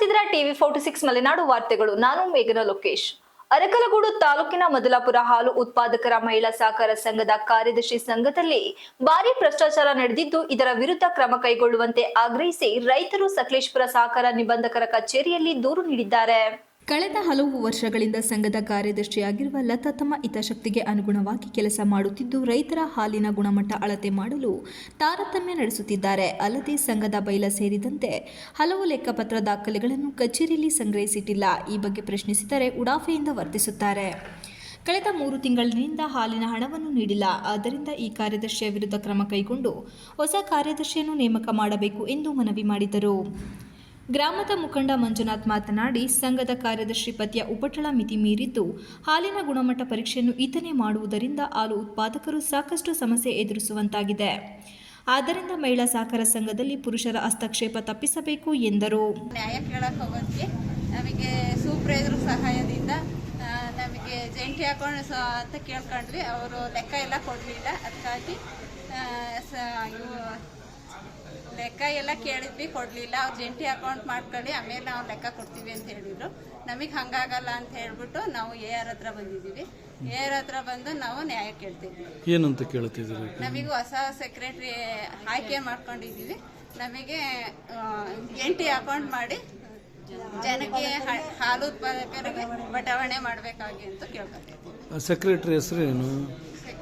ನೋಡ್ತಿದ್ರ TV forty six Malenadu ವಾರ್ತೆಗಳು. ನಾನು ಮೇಘನ ಲೋಕೇಶ್. ಅರಕಲಗೂಡು ತಾಲೂಕಿನ ಮದಲಾಪುರ ಹಾಲು ಉತ್ಪಾದಕರ ಮಹಿಳಾ ಸಹಕಾರ ಸಂಘದ ಕಾರ್ಯದರ್ಶಿ ಸಂಘದಲ್ಲಿ ಭಾರಿ ಭ್ರಷ್ಟಾಚಾರ ನಡೆದಿದ್ದು, ಇದರ ವಿರುದ್ಧ ಕ್ರಮ ಕೈಗೊಳ್ಳುವಂತೆ ಆಗ್ರಹಿಸಿ ರೈತರು ಸಕಲೇಶ್ಪುರ ಸಹಕಾರ ನಿಬಂಧಕರ ಕಚೇರಿಯಲ್ಲಿ ದೂರು ನೀಡಿದ್ದಾರೆ. ಕಳೆದ ಹಲವು ವರ್ಷಗಳಿಂದ ಸಂಘದ ಕಾರ್ಯದರ್ಶಿಯಾಗಿರುವ ಲತಾ ತಮ್ಮ ಹಿತಾಸಕ್ತಿಗೆ ಅನುಗುಣವಾಗಿ ಕೆಲಸ ಮಾಡುತ್ತಿದ್ದು, ರೈತರ ಹಾಲಿನ ಗುಣಮಟ್ಟ ಅಳತೆ ಮಾಡಲು ತಾರತಮ್ಯ ನಡೆಸುತ್ತಿದ್ದಾರೆ. ಅಲ್ಲದೆ ಸಂಘದ ಬೈಲ ಸೇರಿದಂತೆ ಹಲವು ಲೆಕ್ಕಪತ್ರ ದಾಖಲೆಗಳನ್ನು ಕಚೇರಿಯಲ್ಲಿ ಸಂಗ್ರಹಿಸಿಟ್ಟಿಲ್ಲ. ಈ ಬಗ್ಗೆ ಪ್ರಶ್ನಿಸಿದರೆ ಉಡಾಫೆಯಿಂದ ವರ್ತಿಸುತ್ತಾರೆ. ಕಳೆದ ಮೂರು ತಿಂಗಳಿನಿಂದ ಹಾಲಿನ ಹಣವನ್ನು ನೀಡಿಲ್ಲ. ಆದ್ದರಿಂದ ಈ ಕಾರ್ಯದರ್ಶಿಯ ವಿರುದ್ಧ ಕ್ರಮ ಕೈಗೊಂಡು ಹೊಸ ಕಾರ್ಯದರ್ಶಿಯನ್ನು ನೇಮಕ ಮಾಡಬೇಕು ಎಂದು ಮನವಿ ಮಾಡಿದರು. ಗ್ರಾಮದ ಮುಖಂಡ ಮಂಜುನಾಥ್ ಮಾತನಾಡಿ, ಸಂಘದ ಕಾರ್ಯದರ್ಶಿ ಪತಿಯ ಉಪಟಳ ಮಿತಿ ಮೀರಿದ್ದು, ಹಾಲಿನ ಗುಣಮಟ್ಟ ಪರೀಕ್ಷೆಯನ್ನು ಈತನೇ ಮಾಡುವುದರಿಂದ ಹಾಲು ಉತ್ಪಾದಕರು ಸಾಕಷ್ಟು ಸಮಸ್ಯೆ ಎದುರಿಸುವಂತಾಗಿದೆ. ಆದ್ದರಿಂದ ಮಹಿಳಾ ಸಹಕಾರ ಸಂಘದಲ್ಲಿ ಪುರುಷರ ಹಸ್ತಕ್ಷೇಪ ತಪ್ಪಿಸಬೇಕು ಎಂದರು. ನ್ಯಾಯ ನಮಗೆ ಸೂಪ್ರೇದ್ರ ಸಹಾಯದಿಂದ ನಮಗೆ ಜಂಟಿ ಹಾಕೊಂಡು ಅಂತ ಕೇಳ್ಕೊಂಡ್ವಿ. ಅವರು ಲೆಕ್ಕ ಎಲ್ಲ ಕೊಡಲಿಲ್ಲ. ಅದಕ್ಕಾಗಿ ಲೆಕ್ಕ ಎಲ್ಲ ಕೇಳಿದ್ವಿ ಕೊಡಲಿಲ್ಲ. ಅವ್ರು ಜಂಟಿ ಅಕೌಂಟ್ ಮಾಡ್ಕೊಳ್ಳಿ ಆಮೇಲೆ ನಾವು ಲೆಕ್ಕ ಕೊಡ್ತೀವಿ ಅಂತ ಹೇಳಿದ್ರು. ನಮಗೆ ಹಂಗಾಗಲ್ಲ ಅಂತ ಹೇಳ್ಬಿಟ್ಟು ನಾವು ಎ ಆರ್ ಹತ್ರ ಬಂದಿದ್ದೀವಿ. ಎ ಆರ್ ಹತ್ರ ಬಂದು ನಾವು ನ್ಯಾಯ ಕೇಳ್ತೀವಿ ಏನಂತ ಕೇಳ್ತಿದ್ರು ನಮಗೆ ಹೊಸ ಸೆಕ್ರೆಟ್ರಿ ಆಯ್ಕೆ ಮಾಡ್ಕೊಂಡಿದ್ದೀವಿ. ನಮಗೆ ಜಂಟಿ ಅಕೌಂಟ್ ಮಾಡಿ ಜನಕ್ಕೆ ಹಾಲು ಉತ್ಪಾದಕರಿಗೆ ಬಟಾವಣೆ ಮಾಡಬೇಕಾಗಿ ಅಂತ ಕೇಳ್ಕೊತೀವಿ ಸೆಕ್ರೆಟ್ರಿ ಹೆಸರು ಏನು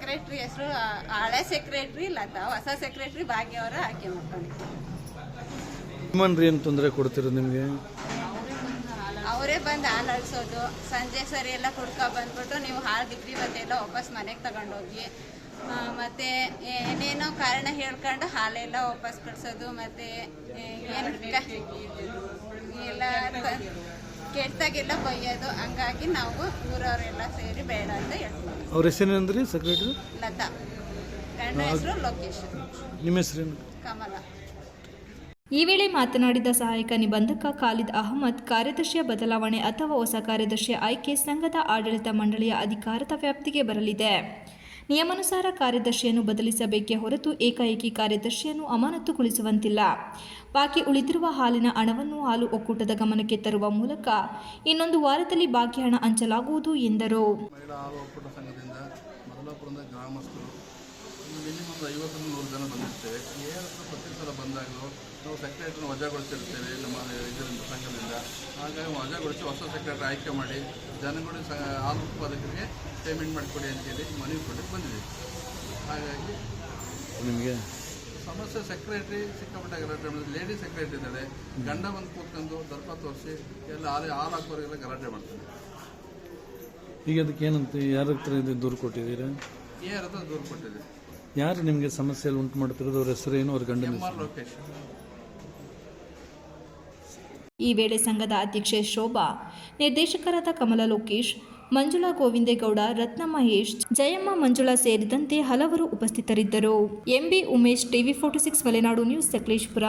ಸೆಕ್ರೆಟ್ರಿ ಹೆಸರು ಹಳೆ ಸೆಕ್ರೆಟ್ರಿ ಲತಾ ಹೊಸ ಸೆಕ್ರೆಟ್ರಿ ಭಾಗ್ಯವರ ಆಯ್ಕೆ ಮಾಡ್ಕೊಂಡಿದ್ದಾರೆ ಏನು ತೊಂದರೆ ಕೊಡ್ತಿರೋದು ನಿಮಗೆ? ಅವರೇ ಬಂದು ಹಾಲು ಅಳಿಸೋದು ಸಂಜೆ ಸರಿ ಎಲ್ಲ ಕುಡ್ಕೊ ಬಂದ್ಬಿಟ್ಟು ನೀವು ಹಾಲು ಡಿಗ್ರಿ ಬಂದೆಲ್ಲ ವಾಪಸ್ ಮನೆಗೆ ತಗೊಂಡೋಗಿ. ಮತ್ತೆ ಏನೇನೋ ಕಾರಣ ಹೇಳ್ಕೊಂಡು ಹಾಲೆಲ್ಲ ವಾಪಸ್ ಕಳ್ಸೋದು ಮತ್ತೆ ಏನು ಎಲ್ಲ ಕೆಟ್ಟದಾಗೆಲ್ಲ ಕೆಟ್ಟಾಗೆಲ್ಲ ಬೈಯೋದು ಹಂಗಾಗಿ ನಾವು ಊರವರೆಲ್ಲ ಸೇರಿ ಬೇಡ ಅಂತ ಹೇಳ್ತೀವಿ. ಅವ್ರ ಹೆಸರೇನಂದ್ರಿ ಸೆಕ್ರೆಟ್ರಿ ಲತಾ. ಗಂಡ ಹೆಸರು ಲೋಕೇಶ್. ನಿಮ್ಮ ಹೆಸರೇನು? ಕಮಲ. ಈ ವೇಳೆ ಮಾತನಾಡಿದ ಸಹಾಯಕ ನಿಬಂಧಕ ಖಾಲಿದ್ ಅಹಮದ್ ಕಾರ್ಯದರ್ಶಿಯ ಬದಲಾವಣೆ ಅಥವಾ ಹೊಸ ಕಾರ್ಯದರ್ಶಿಯ ಆಯ್ಕೆ ಸಂಘದ ಆಡಳಿತ ಮಂಡಳಿಯ ಅಧಿಕಾರದ ವ್ಯಾಪ್ತಿಗೆ ಬರಲಿದೆ. ನಿಯಮಾನುಸಾರ ಕಾರ್ಯದರ್ಶಿಯನ್ನು ಬದಲಿಸಬೇಕೇ ಹೊರತು ಏಕಾಏಕಿ ಕಾರ್ಯದರ್ಶಿಯನ್ನು ಅಮಾನತುಗೊಳಿಸುವಂತಿಲ್ಲ. ಬಾಕಿ ಉಳಿದಿರುವ ಹಾಲಿನ ಹಣವನ್ನು ಹಾಲು ಒಕ್ಕೂಟದ ಗಮನಕ್ಕೆ ತರುವ ಮೂಲಕ ಇನ್ನೊಂದು ವಾರದಲ್ಲಿ ಬಾಕಿ ಹಣ ಹಂಚಲಾಗುವುದು ಎಂದರು. ಗ್ರಾಮಸ್ಥರು ಜನ ಬಂದಿರ್ತೇವೆ ಪ್ರತಿ ಸಲ ಬಂದಾಗಲೂ ನಾವು ಸೆಕ್ರೆಟರಿನ ವಜಾಗೊಳಿಸಿರ್ತೇವೆ ನಮ್ಮ ಇದರಿಂದ ಸಂಘದಿಂದ. ಹಾಗಾಗಿ ವಜಾಗೊಳಿಸಿ ಹೊಸ ಸೆಕ್ರೆಟರಿ ಆಯ್ಕೆ ಮಾಡಿ ಜನಗಳು ಸ ಹಾಲು ಉತ್ಪಾದಕರಿಗೆ ಪೇಮೆಂಟ್ ಮಾಡಿಕೊಡಿ ಅಂತೇಳಿ ಮನವಿ ಕೊಡಲಿಕ್ಕೆ ಬಂದಿದೆ ಹಾಗಾಗಿ ನಿಮಗೆ? ಸಮಸ್ಯೆ ಸೆಕ್ರೆಟ್ರಿ ಸಿಕ್ಕಾಪಟ್ಟೆ ಲೇಡಿ ಸೆಕ್ರೆಟ್ರಿ ಇದ್ದಾರೆ ಗಂಡ ಬಂದು ಕೂತ್ಕೊಂಡು ದರ್ಪ ತೋರಿಸಿ ಎಲ್ಲ ಹಾಲು ಹಾಲು ಹಾಕೋರಿಗೆಲ್ಲ ಗಲಾಟೆ ಮಾಡ್ತಾರೆ ಈಗ ಅದಕ್ಕೆ ಏನಂತ? ಯಾರ ಹತ್ರ ಇದು ದೂರು ಕೊಟ್ಟಿದ್ದೀರಾ? ಯಾರ ಹತ್ರ ದೂರು ಕೊಟ್ಟಿದೆ ಯಾರು ನಿಮಗೆ ಸಮಸ್ಯೆಯಲ್ಲಿ ಉಂಟು ಮಾಡ್ತಿರೋದು? ಅವ್ರ ಹೆಸರೇನು ಅವ್ರ ಗಂಡನ ಎಂ ಆರ್? ಲೋಕೇಶ್. ಈ ವೇಳೆ ಸಂಘದ ಅಧ್ಯಕ್ಷೆ ಶೋಭಾ, ನಿರ್ದೇಶಕರಾದ ಕಮಲ ಲೋಕೇಶ್, ಮಂಜುಳಾ ಗೋವಿಂದೇಗೌಡ, ರತ್ನ ಮಹೇಶ್, ಜಯಮ್ಮ, ಮಂಜುಳಾ ಸೇರಿದಂತೆ ಹಲವರು ಉಪಸ್ಥಿತರಿದ್ದರು. MB Umesh, TV forty six, Malenadu news, Sakleshpur.